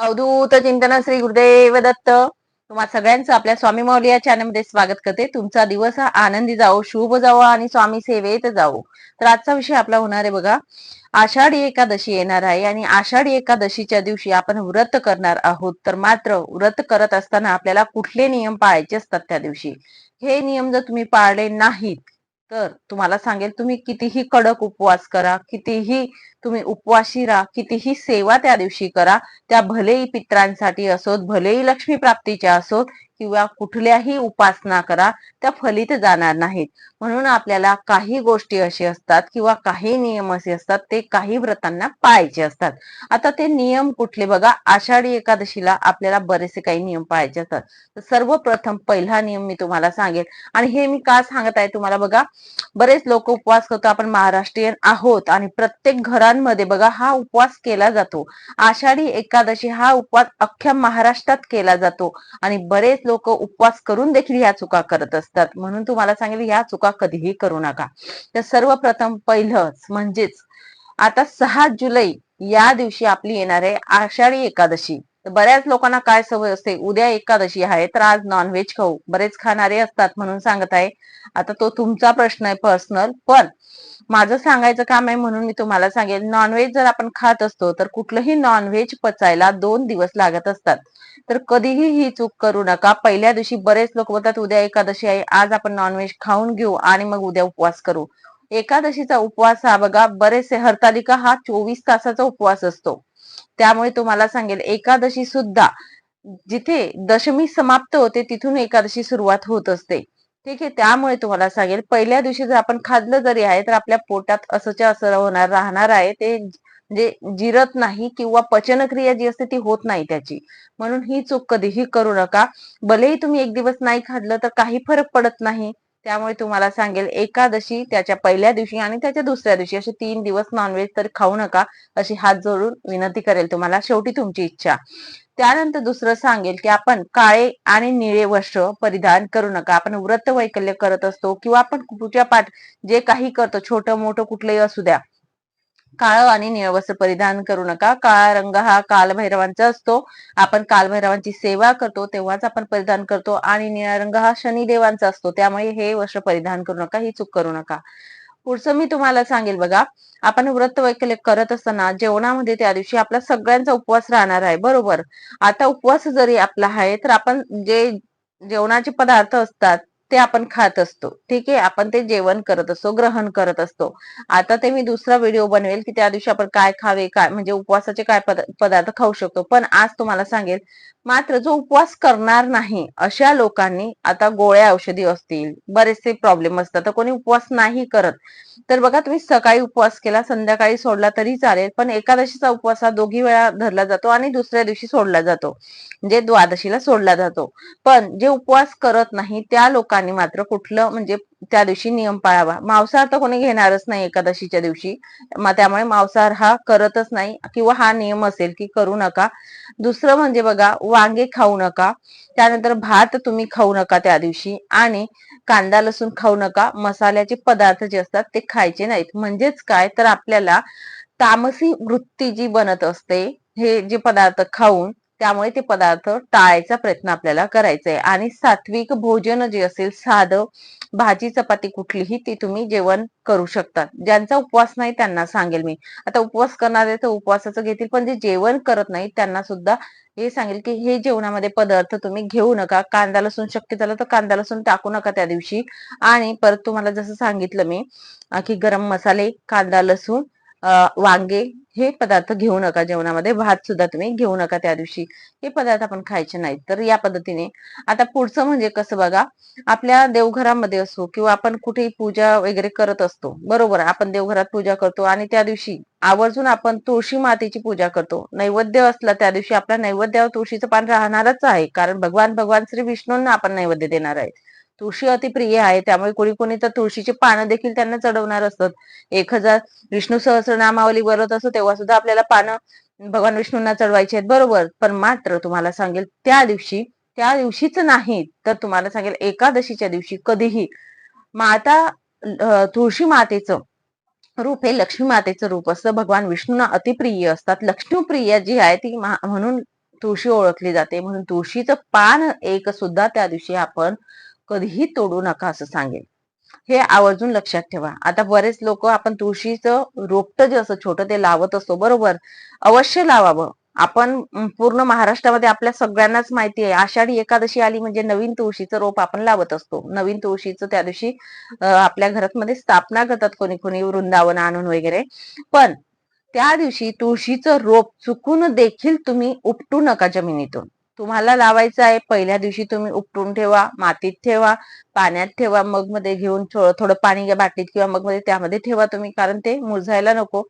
अवधूत चिंतन श्री गुरुदेव दत्त. तुम्हा सगळ्यांचं आपल्या स्वामी माऊली या चॅनलमध्ये स्वागत करते. तुमचा दिवस हा आनंदी जावो शुभ जाओ आणि स्वामी सेवेत जावो. तर आजचा विषय आपला होणार आहे बघा. आषाढी एकादशी येणार आहे आणि आषाढी एकादशीच्या दिवशी आपण व्रत करणार आहोत. तर मात्र व्रत करत असताना आपल्याला कुठले नियम पाळायचे असतात त्या दिवशी? हे नियम जर तुम्ही पाळले नाहीत तर तुम्हाला सांगेल तुम्ही कितीही कडक उपवास करा कितीही तुम्ही उपवाशी राहा कितीही सेवा त्या दिवशी करा त्या भलेही पित्रांसाठी असोत भलेही लक्ष्मी प्राप्तीच्या असोत किंवा कुठल्याही उपासना करा त्या फलित जाणार नाहीत. म्हणून आपल्याला काही गोष्टी अशी असतात किंवा काही नियम असे असतात ते काही व्रतांना पाळायचे असतात. आता ते नियम कुठले बघा आषाढी एकादशीला आपल्याला बरेचसे काही नियम पाळायचे असतात. तर सर्वप्रथम पहिला नियम मी तुम्हाला सांगेल आणि हे मी का सांगत आहे तुम्हाला बघा बरेच लोक उपवास करतो आपण महाराष्ट्रीयन आहोत आणि प्रत्येक घरात घरांमध्ये बघा हा उपवास केला जातो. आषाढी एकादशी हा उपवास अख्ख्या महाराष्ट्रात केला जातो. आणि बरेच लोक उपवास करून देखील ह्या चुका करत असतात. म्हणून तुम्हाला सांगेल ह्या चुका कधीही करू नका. तर सर्वप्रथम पहिलंच म्हणजेच आता सहा जुलै या दिवशी आपली येणार आहे आषाढी एकादशी. तर बऱ्याच लोकांना काय सवय असते? उद्या एकादशी आहे तर आज नॉनव्हेज खाऊ. बरेच खाणारे असतात म्हणून सांगत आहे. आता तो तुमचा प्रश्न आहे पर्सनल पण माझं सांगायचं काम आहे म्हणून मी तुम्हाला सांगेल. नॉनव्हेज जर आपण खात असतो तर कुठलंही नॉनव्हेज पचायला दोन दिवस लागत असतात. तर कधीही ही चूक करू नका. पहिल्या दिवशी बरेच लोक बोलतात उद्या एकादशी आहे. आज आपण नॉनव्हेज खाऊन घेऊ आणि मग उद्या उपवास करू. एकादशीचा उपवास हा बघा बरेचसे हरतालिका हा चोवीस तासाचा उपवास असतो. त्यामुळे तुम्हाला सांगेल एकादशी सुद्धा जिथे दशमी समाप्त होते तिथून एकादशी सुरुवात होत असते. ठीक आहे? त्यामुळे तुम्हाला सांगेल पहिल्या दिवशी जर आपण खाल्लं जरी आहे तर आपल्या पोटात असंच्या असं होणार राहणार आहे ते म्हणजे जिरत नाही किंवा पचनक्रिया जी असते ती होत नाही त्याची. म्हणून ही चूक कधीही करू नका. भलेही तुम्ही एक दिवस नाही खाल्लं तर काही फरक पडत नाही. त्यामुळे तुम्हाला सांगेल एकादशी त्याच्या पहिल्या दिवशी आणि त्याच्या दुसऱ्या दिवशी. असे तीन दिवस नॉनव्हेज तर खाऊ नका अशी हात जोडून विनंती करेल तुम्हाला. शेवटी तुमची इच्छा. त्यानंतर दुसरं सांगेल की आपण काळे आणि निळे वस्त्र परिधान करू नका. आपण व्रत वैकल्य करत असतो किंवा आपण कुठच्या पाठ जे काही करतो छोटं मोठं कुठलंही असू द्या. काळं आणि निळं वस्त्र परिधान करू नका. काळा रंग हा कालभैरवांचा असतो. आपण कालभैरवांची सेवा करतो तेव्हाच आपण परिधान करतो आणि निळा रंग हा शनिदेवांचा असतो. त्यामुळे हे वस्त्र परिधान करू नका ही चूक करू नका. पुढचं मी तुम्हाला सांगेल बघा. आपण व्रत वैकल्य करत असताना जेवणामध्ये त्या दिवशी आपला सगळ्यांचा उपवास राहणार आहे. बरोबर? आता उपवास जरी आपला आहे तर आपण जे जेवणाचे पदार्थ असतात ते आपण खात असतो. ठीक आहे? आपण ते जेवण करत असतो ग्रहण करत असतो. आता ते मी दुसरा व्हिडिओ बनवेल की त्या दिवशी आपण काय खावे काय म्हणजे उपवासाचे काय पदार्थ खाऊ शकतो. पण आज तुम्हाला सांगेल मात्र जो उपवास करणार नाही अशा लोकांनी आता गोळ्या औषधी असतील बरेचसे प्रॉब्लेम असतात. तर कोणी उपवास नाही करत. तर बघा तुम्ही सकाळी उपवास केला संध्याकाळी सोडला तरी चालेल पण एकादशीचा उपवास हा दोघी वेळा धरला जातो आणि दुसऱ्या दिवशी सोडला जातो. म्हणजे द्वादशीला सोडला जातो. पण जे उपवास करत नाही त्या लोकांनी मात्र कुठलं म्हणजे त्या दिवशी नियम पाळावा. मांसाहार तर कोणी घेणारच नाही एकादशीच्या दिवशी. त्यामुळे मांसाहार हा करतच नाही किंवा हा नियम असेल की करू नका. दुसरं म्हणजे बघा वांगे खाऊ नका. त्यानंतर भात तुम्ही खाऊ नका त्या दिवशी आणि कांदा लसूण खाऊ नका. मसाल्याचे पदार्थ जे असतात ते खायचे नाहीत. म्हणजेच काय? तर आपल्याला तामसी वृत्ती जी बनत असते हे जे पदार्थ खाऊन त्यामुळे ते पदार्थ टाळायचा प्रयत्न आपल्याला करायचा आहे आणि सात्विक भोजन जे असेल साधं भाजी चपाती कुठलीही ती तुम्ही जेवण करू शकता. ज्यांचा उपवास नाही त्यांना सांगेल मी. आता उपवास करणारे तर उपवासाचं घेतील पण जे जेवण करत नाही त्यांना सुद्धा हे सांगेल की हे जेवणामध्ये पदार्थ तुम्ही घेऊ नका. कांदा लसूण शक्य झालं तर कांदा लसूण टाकू नका त्या दिवशी. आणि परत तुम्हाला जसं सांगितलं मी की गरम मसाले कांदा लसूण वांगे हे पदार्थ घेऊ नका जेवणामध्ये. भात सुद्धा तुम्ही घेऊ नका त्या दिवशी. हे पदार्थ आपण खायचे नाहीत. तर या पद्धतीने आता पुढचं म्हणजे कसं बघा आपल्या देवघरामध्ये असो किंवा आपण कुठेही पूजा वगैरे करत असतो. बरोबर आपण देवघरात पूजा करतो आणि त्या दिवशी आवर्जून आपण तुळशी मातेची पूजा करतो. नैवेद्य असला त्या दिवशी आपल्या नैवेद्यावर तुळशीचं पान राहणारच आहे. कारण भगवान भगवान श्री विष्णूंना आपण नैवेद्य देणार आहे तुळशी अतिप्रिय आहे त्यामुळे कोणी कोणी तर तुळशीची पानं देखील त्यांना चढवणार असतात. एक हजार विष्णू सहस्रनामावली बोलत असतो तेव्हा सुद्धा आपल्याला पानं भगवान विष्णूंना चढवायचे आहेत. बरोबर. पण मात्र तुम्हाला सांगेल त्या दिवशी त्या दिवशीच नाही तर तुम्हाला सांगेल एकादशीच्या दिवशी कधीही माता तुळशी मातेचं रूप हे लक्ष्मी मातेचं रूप असतं. भगवान विष्णूंना अतिप्रिय असतात. लक्ष्मीप्रिय जी आहे ती म्हणून तुळशी ओळखली जाते. म्हणून तुळशीचं पान एक सुद्धा त्या दिवशी आपण कधीही तोडू नका असं सांगेल. हे आवर्जून लक्षात ठेवा. आता बरेच लोक आपण तुळशीचं रोपट जे असं छोटं ते लावत असतो बरोबर? अवश्य लावावं. आपण पूर्ण महाराष्ट्रामध्ये आपल्या सगळ्यांनाच माहिती आहे. आषाढी एकादशी आली म्हणजे नवीन तुळशीचं रोप आपण लावत असतो. नवीन तुळशीचं त्या दिवशी आपल्या घरात मध्ये स्थापना करतात कोणी कोणी वृंदावन आणून वगैरे. पण त्या दिवशी तुळशीचं रोप चुकून देखील तुम्ही उपटू नका जमिनीतून. तुम्हाला लावायचं आहे पहिल्या दिवशी तुम्ही उपटून ठेवा मातीत ठेवा पाण्यात ठेवा मग मध्ये घेऊन थोडं थोडं पाणी घ्या बाटलीत किंवा मग मध्ये त्यामध्ये ठेवा तुम्ही कारण ते मुरझायला नको.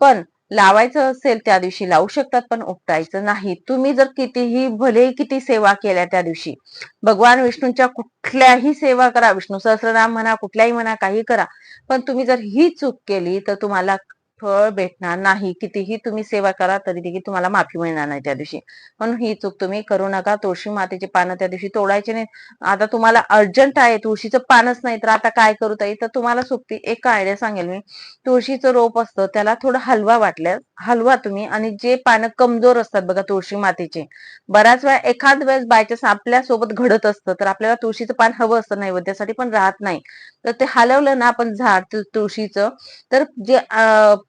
पण लावायचं असेल त्या दिवशी लावू शकतात पण उपटायचं नाही. तुम्ही जर कितीही भले किती सेवा केल्या त्या दिवशी भगवान विष्णूंच्या कुठल्याही सेवा करा विष्णू सहस्रनाम म्हणा कुठल्याही म्हणा काही करा पण तुम्ही जर ही चूक केली तर तुम्हाला फळ भेटणार नाही. कितीही तुम्ही सेवा करा तरी देखील तुम्हाला माफी मिळणार नाही त्या दिवशी. म्हणून ही चूक तुम्ही करू नका. तुळशी मातेची पानं त्या दिवशी तोडायची नाही आता तुम्हाला अर्जंट आहे तुळशीचं पानच नाही. तर आता काय करू ताई? तर तुम्हाला सोपी एक आयडिया सांगेल मी. तुळशीचं रोप असतं त्याला थोडं हलवा वाटल्यास हलवा तुम्ही आणि जे पानं कमजोर असतात बघा तुळशी मातेचे. बऱ्याच वेळा एखाद वेळेस बायचान्स आपल्यासोबत घडत असतं तर आपल्याला तुळशीचं पान हवं असतं नैवेद्यासाठी पण राहत नाही. तर ते हलवलं ना आपण झाड तुळशीचं तर जे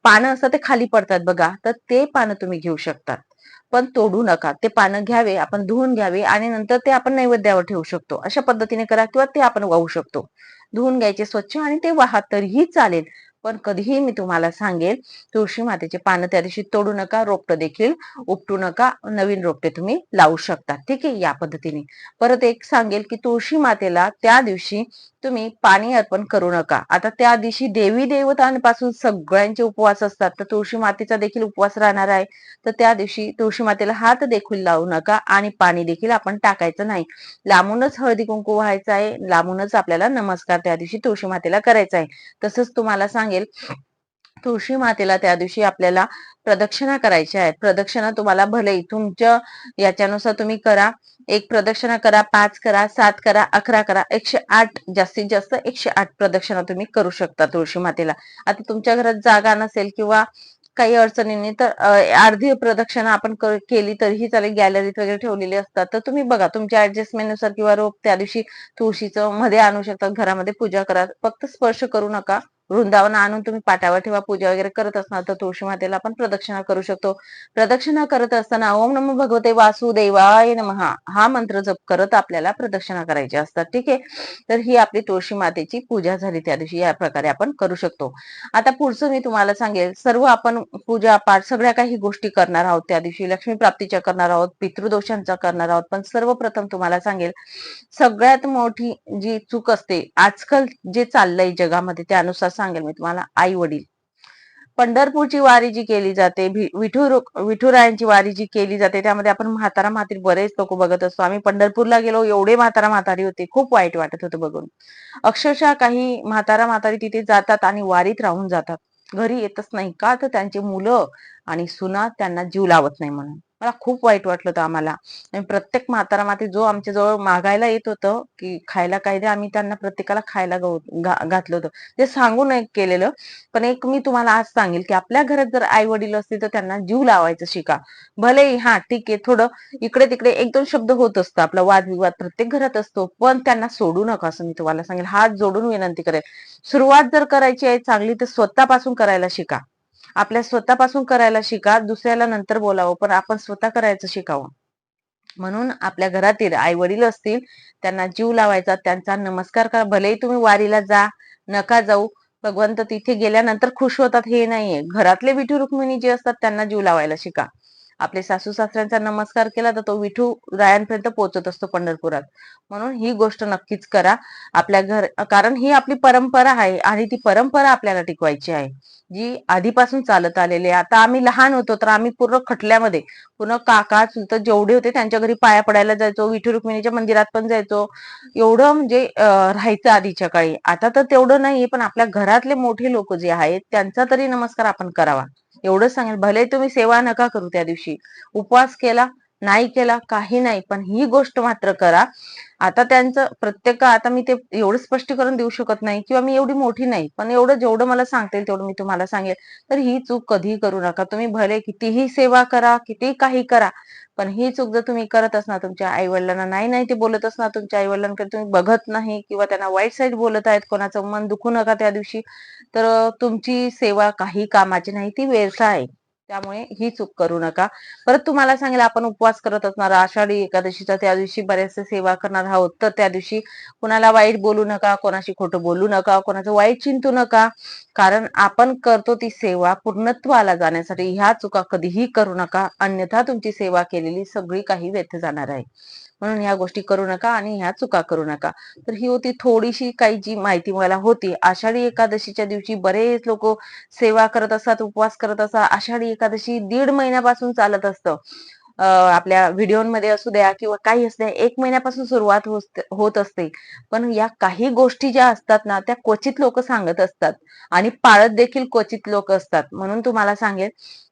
पानं असतात ते खाली पडतात बघा तर ते पानं तुम्ही घेऊ शकतात. पण तोडू नका ते पानं घ्यावे आपण धुवून घ्यावे आणि नंतर ते आपण नैवेद्यावर ठेवू शकतो. अशा पद्धतीने करा किंवा ते आपण वाहू शकतो. धुवून घ्यायचे स्वच्छ आणि ते वाहा तरीही चालेल. पण कधीही मी तुम्हाला सांगेल तुळशी मातेचे पानं त्या दिवशी तोडू नका रोपटं देखील उपटू नका नवीन रोपटे तुम्ही लावू शकता. ठीक आहे? या पद्धतीने. परत एक सांगेल की तुळशी मातेला त्या दिवशी तुम्ही पाणी अर्पण करू नका. आता त्या दिवशी देवी देवतांपासून सगळ्यांचे उपवास असतात. तर तुळशी मातेचा देखील उपवास राहणार आहे. तर त्या दिवशी तुळशी मातेला हात देखील लावू नका आणि पाणी देखील आपण टाकायचं नाही. लांबूनच हळदी कुंकू व्हायचं आहे. लांबूनच आपल्याला नमस्कार त्या दिवशी तुळशी मातेला करायचा आहे. तसंच तुम्हाला सांगेल तुळशी मातेला त्या दिवशी आपल्याला प्रदक्षिणा करायच्या आहेत. प्रदक्षिणा तुम्हाला भले तुमच्या याच्यानुसार तुम्ही करा. एक प्रदक्षिणा करा पाच करा सात करा अकरा करा एकशे आठ जास्तीत जास्त एकशे आठ प्रदक्षिणा तुम्ही करू शकता तुळशी मातेला. आता तुमच्या घरात जागा नसेल किंवा काही अडचणींनी तर अर्धी प्रदक्षिणा आपण केली तरीही चालेल. गॅलरीत वगैरे ठेवलेली असतात. तर तुम्ही बघा तुमच्या ऍडजस्टमेंटनुसार किंवा रोप त्या दिवशी तुळशीचं मध्ये आणू शकतात घरामध्ये पूजा करा. फक्त स्पर्श करू नका. वृंदावन आणून तुम्ही पाटावर ठेवा पूजा वगैरे करत असणार तर तुळशी मातेला आपण प्रदक्षिणा करू शकतो. प्रदक्षिणा करत असताना ओम नम भगवते वासुदेवाय नमः हा मंत्र जप करत आपल्याला प्रदक्षिणा करायची असतात. ठीक आहे? तर ही आपली तुळशी मातेची पूजा झाली त्या दिवशी. या प्रकारे आपण करू शकतो. आता पुढचं मी तुम्हाला सांगेल. सर्व आपण पूजा पाठ सगळ्या काही गोष्टी करणार आहोत त्या दिवशी. लक्ष्मी प्राप्तीच्या करणार आहोत पितृदोषांचा करणार आहोत. पण सर्वप्रथम तुम्हाला सांगेल सगळ्यात मोठी जी चूक असते आजकाल जे चाललंय जगामध्ये त्यानुसार सांगेल मी तुम्हाला आई वडील पंढरपूरची वारी जी केली जाते भि- विठू विठुरायांची वारी जी केली जाते त्यामध्ये आपण म्हातारा म्हातारी बरेच लोक बघत असतो. आम्ही पंढरपूरला गेलो एवढे म्हातारा म्हातारी होते खूप वाईट वाटत होतं बघून. अक्षरशः काही म्हातारा म्हातारी तिथे जातात आणि वारीत राहून जातात. घरी येतच नाही. का तर त्यांची मुलं आणि सुना त्यांना जीव लावत नाही म्हणून. मला खूप वाईट वाटलं होतं आम्हाला. आणि प्रत्येक म्हातारा माती जो आमच्या जवळ मागायला येत होतं की खायला काय द्या आम्ही त्यांना प्रत्येकाला खायला घातलं होतं. ते सांगून एक केलेलं पण एक मी तुम्हाला आज सांगेल की आपल्या घरात जर आई वडील असतील तर त्यांना जीव लावायचं शिका. भले हा ठीक आहे थोडं इकडे तिकडे एक दोन शब्द होत असतं आपला वादविवाद प्रत्येक घरात असतो पण त्यांना सोडू नका असं मी तुम्हाला सांगेल. हात जोडून विनंती करेल. सुरुवात जर करायची आहे चांगली तर स्वतःपासून करायला शिका. आपल्या स्वतःपासून करायला शिका दुसऱ्याला नंतर बोलावं पण आपण स्वतः करायचं शिकावं. म्हणून आपल्या घरातील आई वडील असतील त्यांना जीव लावायचा त्यांचा नमस्कार करा. भलेही तुम्ही वारीला जा नका जाऊ भगवंत तिथे गेल्यानंतर खुश होतात हे नाहीये. घरातले विठू रुक्मिणी जे असतात त्यांना जीव लावायला शिका. आपले सासू सासऱ्यांचा नमस्कार केला तर तो विठू रायांपर्यंत पोहोचत असतो पंढरपुरात. म्हणून ही गोष्ट नक्कीच करा. आपल्या घर कारण ही आपली परंपरा आहे आणि ती परंपरा आपल्याला टिकवायची आहे. जी आधीपासून चालत आलेली आहे. आता आम्ही लहान होतो तर आम्ही पूर्ण खटल्यामध्ये पूर्ण काका चुलत जेवढे होते त्यांच्या घरी पाया पडायला जायचो विठू रुक्मिणीच्या मंदिरात पण जायचो. एवढं म्हणजे राहायचं आधीच्या काळी. आता तर तेवढं नाहीये पण आपल्या घरातले मोठे लोक जे आहेत त्यांचा तरी नमस्कार आपण करावा. एवढंच सांगेल भले तुम्ही सेवा नका करू त्या दिवशी. उपवास केला नाही केला काही नाही. पण ही गोष्ट मात्र करा. आता त्यांचं प्रत्येक आता मी ते एवढं स्पष्टीकरण देऊ शकत नाही किंवा मी एवढी मोठी नाही पण एवढं जेवढं मला सांगता येईल तेवढं मी तुम्हाला सांगेल. तर ही चूक कधीही करू नका. तुम्ही भले कितीही सेवा करा किती काही करा पण ही चूक जर तुम्ही करत असणार तुमच्या आई वडिलांना नाही नाही ते बोलत असणार तुमच्या आई वडिलांकडे तुम्ही बघत नाही किंवा त्यांना वाईट साईड बोलत आहेत कोणाचं मन दुखू नका त्या दिवशी तर तुमची सेवा काही कामाची नाही ती व्यवसाय आहे. त्यामुळे ही चूक करू नका. परत तुम्हाला सांगेल आपण उपवास करत असणार आषाढी एकादशीचा त्या दिवशी बरेचसे सेवा करणार आहोत. तर त्या दिवशी कुणाला वाईट बोलू नका कोणाशी खोटं बोलू नका कोणाचं वाईट चिंतू नका. कारण आपण करतो ती सेवा पूर्णत्वाला जाण्यासाठी. ह्या चुका कधीही करू नका. अन्यथा तुमची सेवा केलेली सगळी काही व्यर्थ जाणार आहे. म्हणून ह्या गोष्टी करू नका आणि ह्या चुका करू नका. तर ही होती थोडीशी काही जी माहिती मला होती. आषाढी एकादशीच्या दिवशी बरेच लोक सेवा करत असतात उपवास करत असतात. आषाढी एकादशी दीड महिन्यापासून चालत असतं. आपल्या व्हिडिओमध्ये असू द्या किंवा काही असू द्या एक महिन्यापासून सुरुवात होत असते. पण या काही गोष्टी ज्या असतात ना त्या क्वचित लोक सांगत असतात. आणि पाळत देखील क्वचित लोक असतात. म्हणून तुम्हाला सांगेल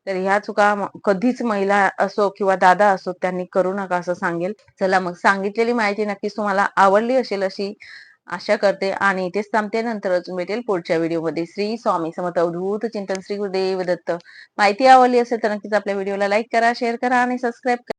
तर ह्या चुका कधीच महिला असो किंवा दादा असो त्यांनी करू नका असं सांगेल. चला मग सांगितलेली माहिती नक्कीच तुम्हाला आवडली असेल अशी आशा करते आणि इथेच थांबते. नंतर अजून भेटेल पुढच्या व्हिडिओमध्ये. श्री स्वामी समर्थ अवधूत चिंतन श्री गुरुदेव दत्त. माहिती आवडली असेल तर नक्कीच आपल्या व्हिडिओला लाईक करा शेअर करा आणि सबस्क्राईब करा